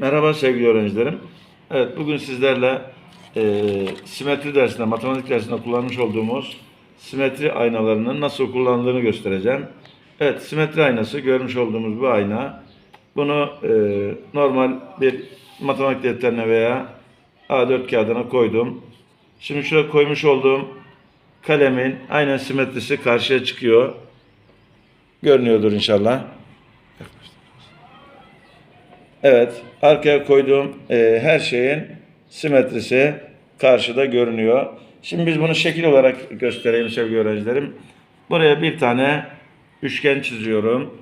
Merhaba sevgili öğrencilerim. Evet bugün sizlerle e, simetri dersinde, matematik dersinde kullanmış olduğumuz simetri aynalarının nasıl kullanıldığını göstereceğim. Evet simetri aynası görmüş olduğumuz bu ayna. Bunu e, normal bir matematik defterine veya A4 kağıdına koydum. Şimdi şuraya koymuş olduğum kalemin aynen simetrisi karşıya çıkıyor. Görünüyordur inşallah. Evet, arkaya koyduğum e, her şeyin simetrisi karşıda görünüyor. Şimdi biz bunu şekil olarak göstereyim sevgili öğrencilerim. Buraya bir tane üçgen çiziyorum.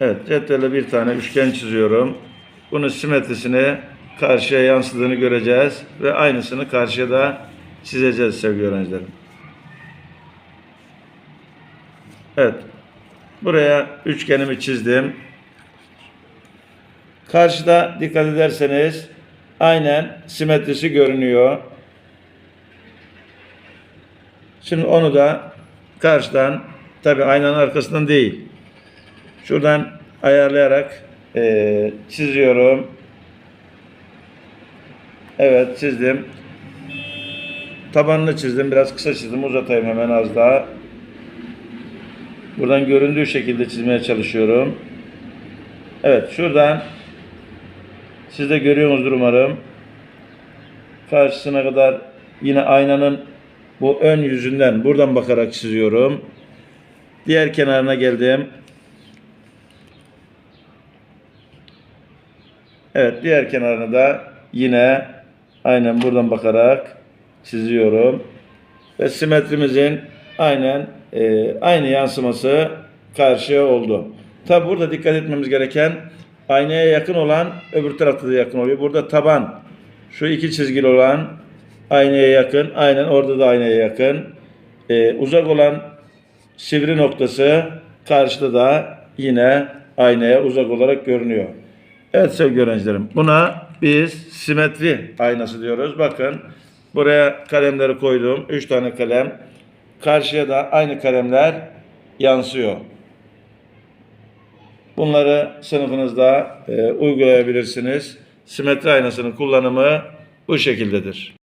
Evet, cetvelle bir tane üçgen çiziyorum. Bunun simetrisini karşıya yansıdığını göreceğiz ve aynısını karşıya da çizeceğiz sevgili öğrencilerim. Evet. Buraya üçgenimi çizdim. Karşıda dikkat ederseniz aynen simetrisi görünüyor. Şimdi onu da karşıdan tabi aynanın arkasından değil. Şuradan ayarlayarak eee, çiziyorum. Evet çizdim. Tabanını çizdim. Biraz kısa çizdim. Uzatayım hemen az daha. Buradan göründüğü şekilde çizmeye çalışıyorum. Evet şuradan siz de görüyorsunuzdur umarım. Karşısına kadar yine aynanın bu ön yüzünden buradan bakarak çiziyorum. Diğer kenarına geldim. Evet diğer kenarını da yine aynen buradan bakarak çiziyorum. Ve simetrimizin aynen e, aynı yansıması karşıya oldu. Tabi burada dikkat etmemiz gereken aynaya yakın olan öbür tarafta da yakın oluyor. Burada taban şu iki çizgili olan aynaya yakın. Aynen orada da aynaya yakın. E, uzak olan sivri noktası karşıda da yine aynaya uzak olarak görünüyor. Evet sevgili öğrencilerim buna biz simetri aynası diyoruz. Bakın buraya kalemleri koydum. 3 tane kalem. Karşıya da aynı kalemler yansıyor. Bunları sınıfınızda e, uygulayabilirsiniz. Simetri aynasının kullanımı bu şekildedir.